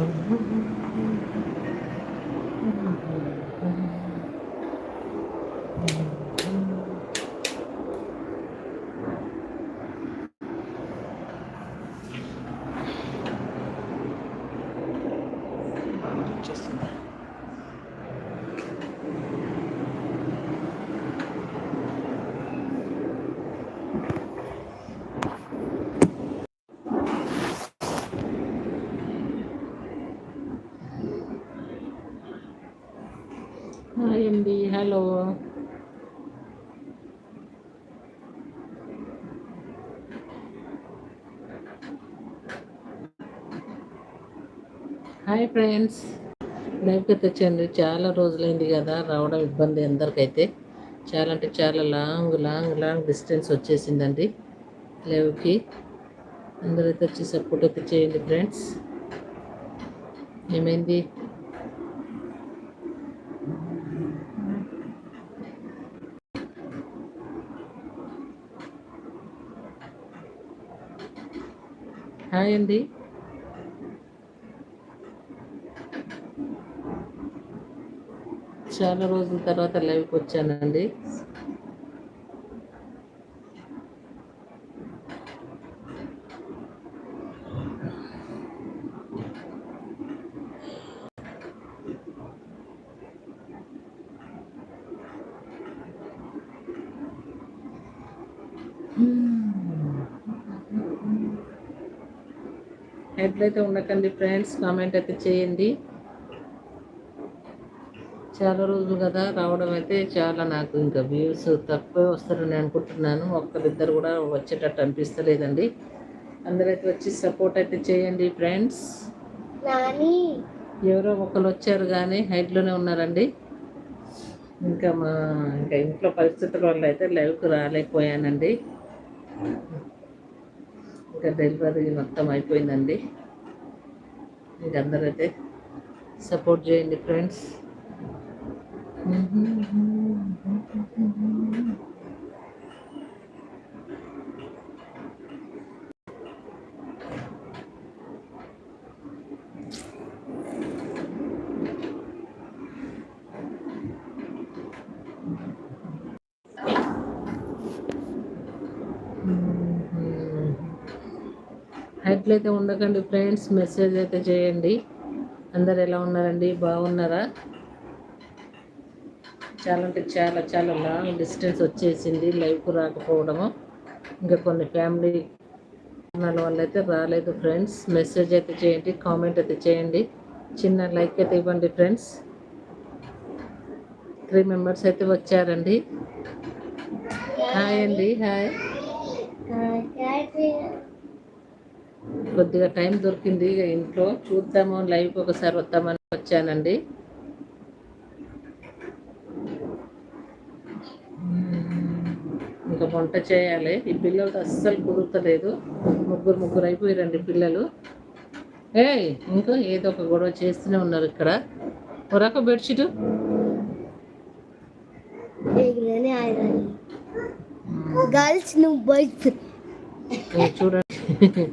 Mm-hmm. అసలు? Hello hi friends లైవ్కి తెచ్చండి చాలా రోజులైంది కదా. రావడం ఇబ్బంది అందరికైతే. చాలా అంటే చాలా లాంగ్ లాంగ్ లాంగ్ డిస్టెన్స్ వచ్చేసిందండి లైవ్కి అందరైతే వచ్చి సపోర్ట్ అయితే చేయండి ఫ్రెండ్స్ ఏమైంది? హాయ్ అండి చాలా రోజుల తర్వాత లైవ్కి వచ్చానండి. ఎట్లయితే ఉండకండి ఫ్రెండ్స్ కామెంట్ అయితే చేయండి. చాలా రోజులు కదా రావడం అయితే చాలా నాకు ఇంకా వ్యూస్ తక్కువే వస్తారని అనుకుంటున్నాను. ఒక్కరిద్దరు కూడా వచ్చేటట్టు అనిపిస్తలేదండి. అందరైతే వచ్చి సపోర్ట్ అయితే చేయండి ఫ్రెండ్స్. ఎవరో ఒకరు వచ్చారు కానీ హైట్లోనే ఉన్నారండి. ఇంకా మా ఇంకా ఇంట్లో పరిస్థితుల వల్ల అయితే లైవ్కి రాలేకపోయానండి. ఇంకా డెలివరీ మొత్తం అయిపోయిందండి. మీకు అందరైతే సపోర్ట్ చేయండి ఫ్రెండ్స్ అయితే ఉండకండి ఫ్రెండ్స్ మెసేజ్ అయితే చేయండి. అందరు ఎలా ఉన్నారండి? బాగున్నారా? చాలా అంటే చాలా చాలా లాంగ్ డిస్టెన్స్ వచ్చేసింది లైవ్కు రాకపోవడము. ఇంకా కొన్ని ఫ్యామిలీ కారణాల వల్ల అయితే రాలేదు ఫ్రెండ్స్ మెసేజ్ అయితే చేయండి కామెంట్ అయితే చేయండి. చిన్న లైక్ అయితే ఇవ్వండి ఫ్రెండ్స్ త్రీ మెంబర్స్ అయితే వచ్చారండి. హాయ్ అండి హాయ్ కొద్దిగా టైం దొరికింది ఇంట్లో చూద్దాము లైవ్ ఒకసారి వద్దామని వచ్చానండి. ఇంకా వంట చేయాలి. ఈ పిల్లలతో అస్సలు కుదురుతలేదు. ముగ్గురు ముగ్గురు అయిపోయారండి పిల్లలు. ఏ ఇంకా ఏదో ఒక గొడవ చేస్తూనే ఉన్నారు ఇక్కడ. ఒరాక బెడ్షీట్? గర్ల్స్ నువ్వు బాయ్స్ చూడండి.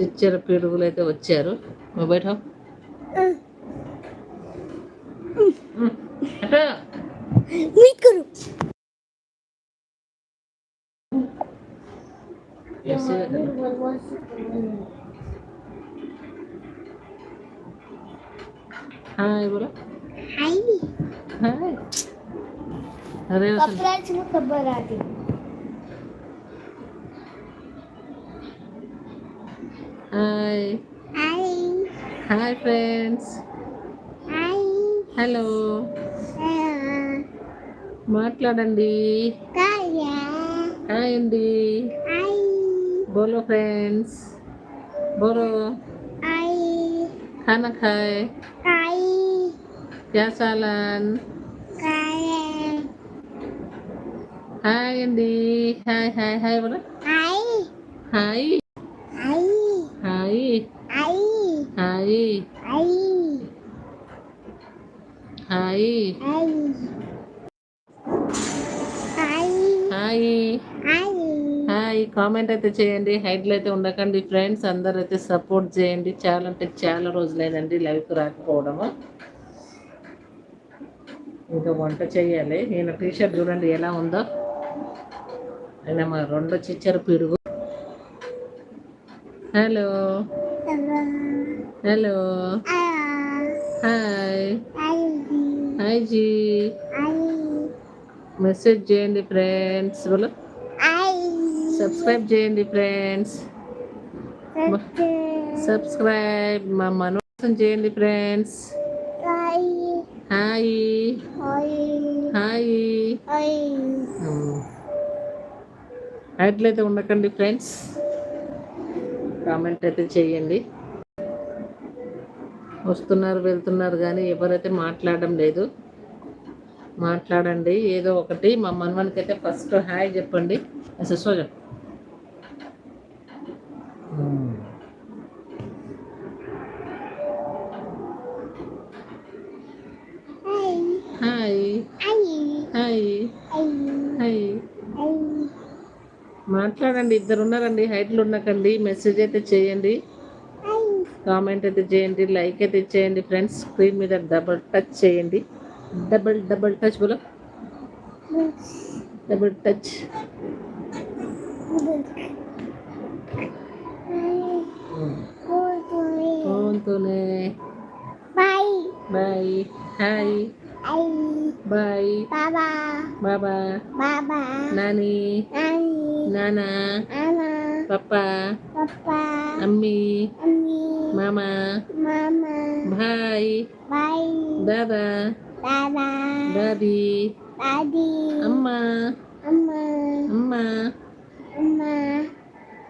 చిచ్చర పిడుగులు అయితే వచ్చారు బయట హాయ్ బోలో hi hi hi hi friends hello మాట్లాడండి. హాయ్ అండి బోలో ఫ్రెండ్స్ బోలో खाना खाए क्या hi hi hi hi hi hi hi hi hi Aí. Aí. Aí. Aí. Aí. Aí. Comment అయితే చేయండి హైడ్లు అయితే ఉండకండి ఫ్రెండ్స్ అందరూ అయితే సపోర్ట్ చేయండి చాలా అంటే చాలా రోజులైందండి లైవ్కి రాకపోవడము ఇంకా వంట చేయాలి నేను టీషర్ట్ చూడండి ఎలా ఉందో ఆయన మా రెండు చిచ్చర పిరుగు హలో హలో హాయ్ హాయ్ జీ మెసేజ్ చేయండి ఫ్రెండ్స్ బోలో సబ్స్క్రైబ్ చేయండి ఫ్రెండ్స్ సబ్స్క్రైబ్ మా మనోసం చేయండి ఫ్రెండ్స్ హాయ్ హాయ్ అట్లయితే ఉండకండి ఫ్రెండ్స్ కామెంట్ అయితే చేయండి. వస్తున్నారు వెళ్తున్నారు కానీ ఎవరైతే మాట్లాడడం లేదు మాట్లాడండి. ఏదో ఒకటి మా మనవనికి అయితే ఫస్ట్ హాయ్ చెప్పండి. అసలు సోజ హాయ్ హాయ్ హాయ్ మాట్లాడండి ఇద్దరు ఉన్నారండి హైట్లు ఉండకండి మెసేజ్ అయితే చేయండి కామెంట్ అయితే చేయండి లైక్ అయితే చేయండి ఫ్రెండ్స్ స్క్రీన్ మీద డబుల్ టచ్ చేయండి. డబుల్ డబుల్ టచ్ బోలో? Double touch. ఫోన్తోనే Bye. Bye. Hi. Bye. Baba. Baba. Baba. Nani. Nani. Nana. Nana. Papa. Papa. Ami. Ami. Mama. Mama. Bye. Bye. Dada. Dada. Daddy. Daddy. Amma. Amma. Amma. Amma.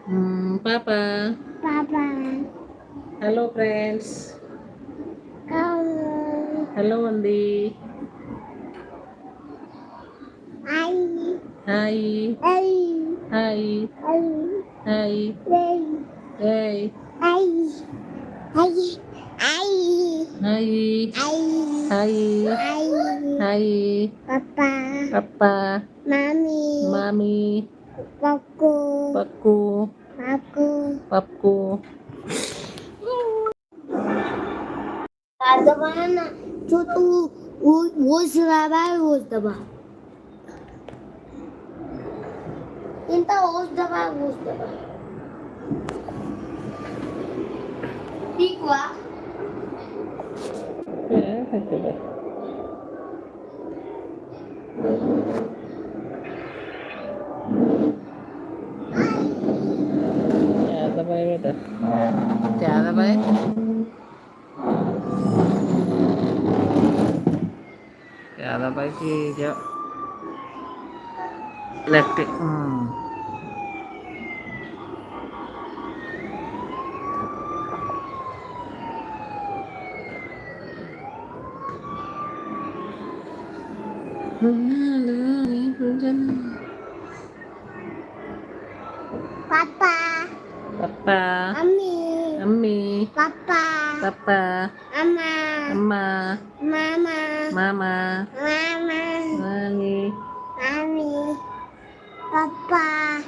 Hmm, Papa. Papa. Hello friends. Hello అండి Ay. Hi Ay. Hi Ay. Hi Ay. ఏయ్ Ay. Ay. Ay. Hi Ay. Hi Ay. Hi Papa. పప్ప जो तू वो वो जवाबार वो दबा इंता वो दबा वो दबा ठीक हुआ Yeah, the way with the. Yeah, the way. యాదబాయ్కి జో లెఫ్ట్ Papa. పప్ప Mami. అమ్మి Papa. పప్ప Mama. అమ్మ. మామ.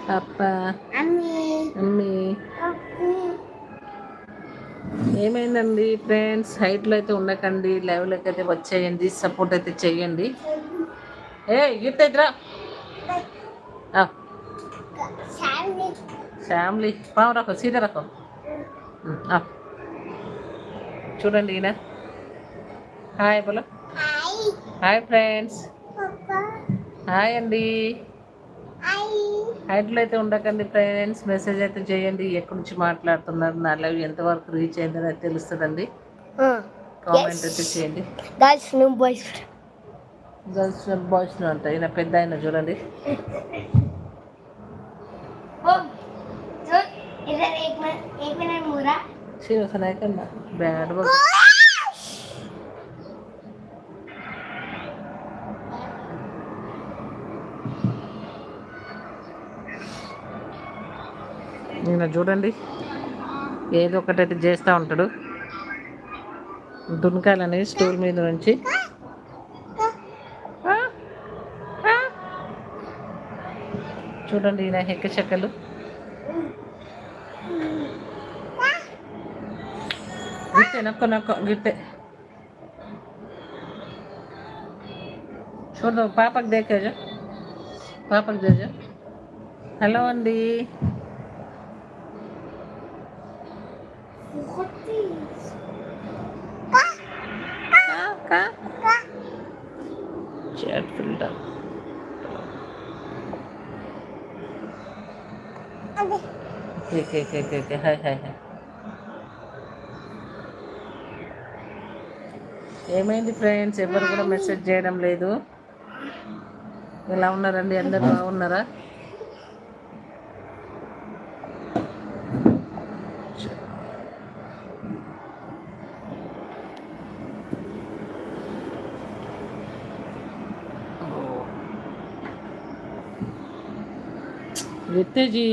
పప్ప. అమ్మి. Papu. ఏమైందండి ఫ్రెండ్స్? హైట్లో అయితే ఉండకండి లైవ్లోకి అయితే వచ్చేయండి సపోర్ట్ అయితే చేయండి. ఏ Sally. ఫ్యామిలీ. పావు రకం సీదా రకం. చూడండి ఈయన హాయ్ బోలో Hi. Hi friends Papa. Hi అండి Hi. హైట్లో అయితే ఉండకండి ఫ్రెండ్స్ మెసేజ్ అయితే చేయండి ఎక్కడి నుంచి మాట్లాడుతున్నారు నా లైవ్ ఎంతవరకు రీచ్ అయిందని అది తెలుస్తుందండి Uh, కామెంట్ అయితే చేయండి that's no boys. Girls boys అంట ఈయన పెద్ద ఆయన చూడండి Oh, so इधर एक मिनट एक मिनट मुरा శ్రీనివాస నాయకన్న బ్యాడ్ బాయ్ ఈయన చూడండి. ఏదో ఒకటైతే చేస్తూ ఉంటాడు. దునకాలని స్టూల్ మీద నుంచి చూడండి ఈయన హెక్క చెక్కలు. గిట్టే నొక్క నొక్క గిట్టే చూద్దాం పాపకు దేకేజా పాపకు దేజా హలో అండి ఒకటి చాట్ ఫిల్టర్ అదే okay okay okay okay hi hi hi ఏమైంది ఫ్రెండ్స్ ఎవరు కూడా మెసేజ్ చేయడం లేదు. ఎలా ఉన్నారండి? అందరు బాగున్నారా? విత్తేజీ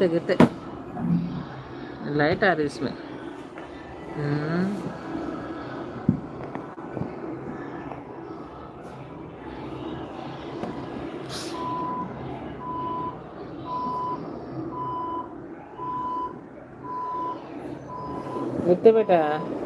गिरते गिरते लाइट आ रही इसमें। हम्म। गिरते बेटा।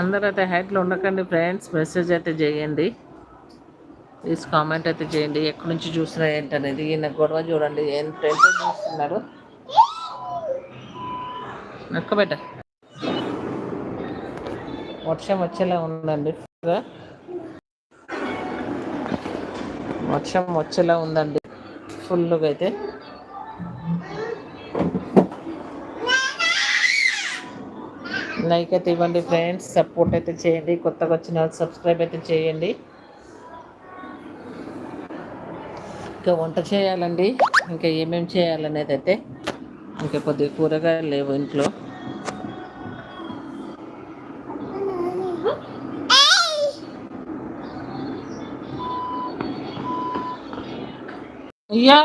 అందరూ అయితే హైట్లో ఉండకండి ఫ్రెండ్స్. మెసేజ్ అయితే చేయండి. ప్లీజ్ కామెంట్ అయితే చేయండి. ఎక్కడి నుంచి చూసినా ఏంటనేది. ఈయన గొడవ చూడండి. ఎంత ఎంత చూస్తున్నారు? నక్కబెట్ట. వర్షం వచ్చేలా ఉందండి. వర్షం వచ్చేలా ఉందండి. ఫుల్గా అయితే. లైక్ అయితే ఇవ్వండి ఫ్రెండ్స్ సపోర్ట్ అయితే చేయండి కొత్తగా వచ్చిన సబ్స్క్రైబ్ అయితే చేయండి. ఇంకా వంట చేయాలండి ఇంకా ఏమేమి చేయాలనేది అయితే ఇంకా కొద్దిగా కూరగాయలు లేవు ఇంట్లో. అయ్యా!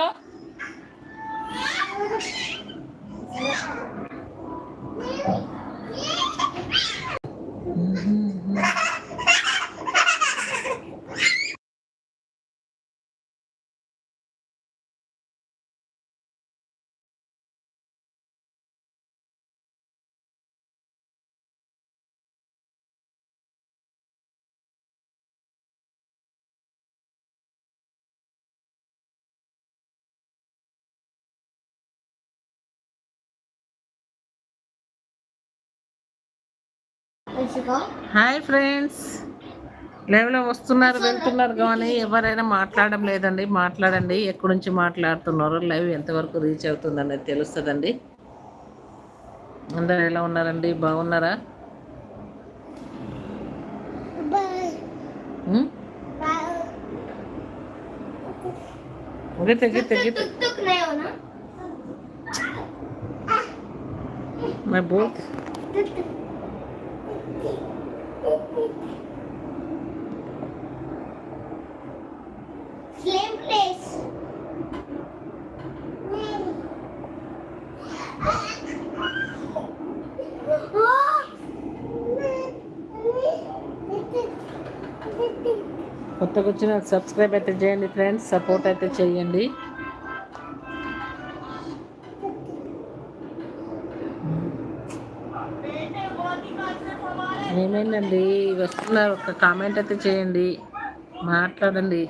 Hi friends. లేవలో వస్తున్నారు వెళ్తున్నారు కానీ ఎవరైనా మాట్లాడడం లేదండి. మాట్లాడండి. ఎక్కడి నుంచి మాట్లాడుతున్నారు లైవ్ ఎంతవరకు రీచ్ అవుతుంది అనేది తెలుస్తుందండి. అందరు ఎలా ఉన్నారండి? బాగున్నారా? మై బోత్ కొత్తగా వచ్చిన సబ్స్క్రైబ్ అయితే చేయండి ఫ్రెండ్స్ సపోర్ట్ అయితే చేయండి. ఏమైందండి? వస్తున్నారు ఒక కామెంట్ అయితే చేయండి. మాట్లాడండి.